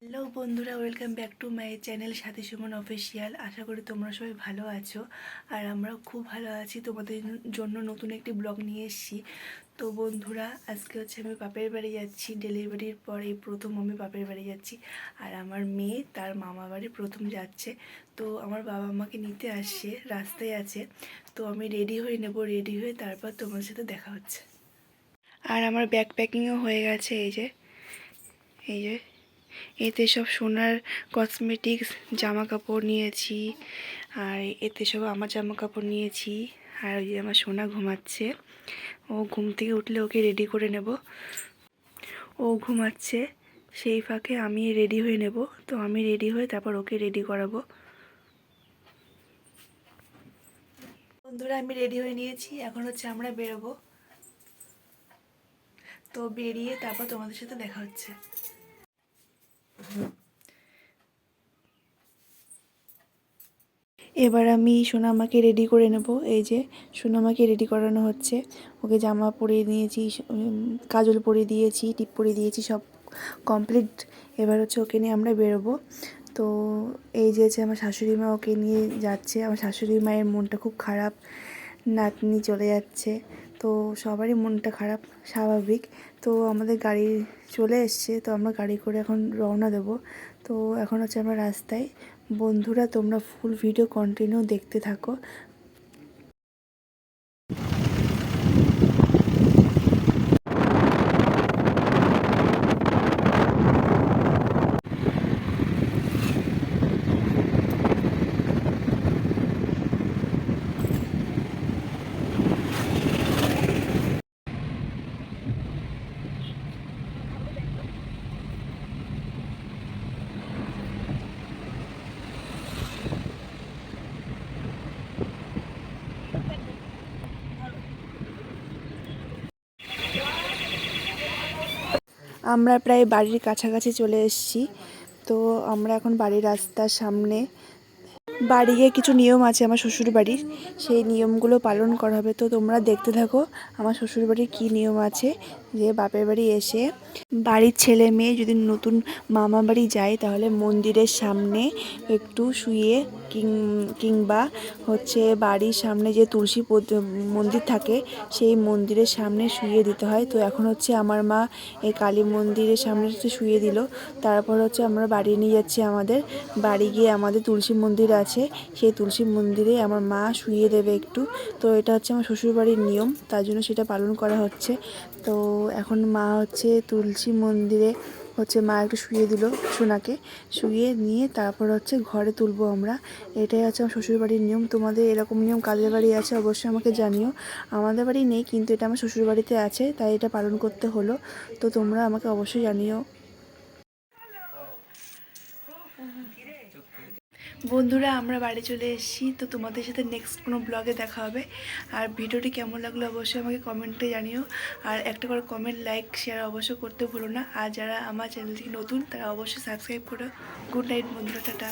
Hello বন্ধুরা welcome back to my channel Sathi Suman official আশা করি তোমরা সবাই ভালো আছো। আর আমরাও খুব ভালো আছি। তোমাদের জন্য নতুন একটি ব্লগ নিয়ে এসেছি। তো বন্ধুরা, আজকে হচ্ছে আমি বাপের বাড়ি যাচ্ছি। ডেলিভারির পর প্রথম আমি বাপের বাড়ি যাচ্ছি। আর আমার মেয়ে তার মামা বাড়ি প্রথম যাচ্ছে। তো আমার বাবা মাকে নিতে আসছে রাস্তায় আছে। তো আমি রেডি হয়ে নেব রেডি হয়ে তারপর তোমার সাথে দেখা হচ্ছে। আর আমার ব্যাগ প্যাকিংও হয়ে গেছে, এই যে। এই যে। এতে সব সোনার কসমেটিক্স জামা কাপড় নিয়েছি। আর এতে সব আমার জামা কাপড় নিয়েছি। আর ওই যে আমার সোনা ঘুমাচ্ছে। ও ঘুম থেকে উঠলে ওকে রেডি করে নেব। ও ঘুমাচ্ছে, সেই ফাঁকে আমি রেডি হয়ে নেব। তো আমি রেডি হয়ে তারপর ওকে রেডি করাবো। বন্ধুরা, আমি রেডি হয়ে নিয়েছি। এখন হচ্ছে আমরা বেরোবো। তো বেরিয়ে তারপর তোমাদের সাথে দেখা হচ্ছে। এবার আমি সোনামাকে রেডি করে নেব। এই যে সোনামাকে রেডি করানো হচ্ছে। ওকে জামা পরিয়ে নিয়েছি কাজল পরিয়ে দিয়েছি, টিপ পরিয়ে দিয়েছি, সব কমপ্লিট এবার হচ্ছে ওকে নিয়ে আমরা বেরোবো। তো এই যে হচ্ছে আমার শাশুড়ি মা ওকে নিয়ে যাচ্ছে। আমার শাশুড়ি মায়ের মনটা খুব খারাপ। নাতনি চলে যাচ্ছে। তো সবারই মনটা খারাপ, স্বাভাবিক। তো আমাদের গাড়ি চলে এসছে, তো আমরা গাড়ি করে এখন রওনা দেব। তো এখন হচ্ছে আমরা রাস্তায়। বন্ধুরা, তোমরা ফুল ভিডিও কন্টিনিউ দেখতে থাকো। আমরা প্রায় বাড়ির কাছাকাছি চলে এসেছি। তো আমরা এখন বাড়ির রাস্তার সামনে বাড়ি গিয়ে কিছু নিয়ম আছে আমার শ্বশুর বাড়ির সেই নিয়মগুলো পালন করা হবে। তো তোমরা দেখতে থাকো আমার শ্বশুর বাড়ির কী নিয়ম আছে। যে বাপের বাড়ি এসে বাড়ির ছেলে মেয়ে যদি নতুন মামা বাড়ি যায়, তাহলে মন্দিরের সামনে একটু শুয়ে কিং- কিংবা হচ্ছে বাড়ির সামনে যে তুলসী মন্দির থাকে, সেই মন্দিরের সামনে শুয়ে দিতে হয়। তো এখন হচ্ছে আমার মা এই কালী মন্দিরের সামনে শুয়ে দিল। তারপর হচ্ছে আমরা বাড়ি নিয়ে যাচ্ছি আমাদের। বাড়ি গিয়ে আমাদের তুলসী মন্দির আছে সেই তুলসী মন্দিরে আমার মা শুয়ে দেবে একটু। তো এটা হচ্ছে আমার শ্বশুরবাড়ির নিয়ম, তার জন্য সেটা পালন করা হচ্ছে। তো এখন মা হচ্ছে তুলসী মন্দিরে হচ্ছে মা একটু শুয়ে দিল সোনাকে শুয়ে নিয়ে তারপর হচ্ছে ঘরে তুলবো আমরা। এটাই হচ্ছে আমার শ্বশুরবাড়ির নিয়ম। তোমাদের এরকম নিয়ম কাদের বাড়ি আছে অবশ্যই আমাকে জানিও। আমাদের বাড়ি নেই, কিন্তু এটা আমার শ্বশুরবাড়িতে আছে, তাই এটা পালন করতে হলো। তো তোমরা আমাকে অবশ্যই জানিও। বন্ধুরা, আমরা বাড়ি চলে এসেছি। তো তোমাদের সাথে নেক্সট কোনো ব্লগে দেখা হবে। আর ভিডিওটি কেমন লাগল অবশ্যই আমাকে কমেন্টে জানিও। আর একটা করে কমেন্ট লাইক শেয়ার অবশ্যই করতে ভুলো না। আর যারা আমার চ্যানেলটি নতুন, তারা অবশ্যই সাবস্ক্রাইব করো। গুড নাইট বন্ধুরা, টাটা।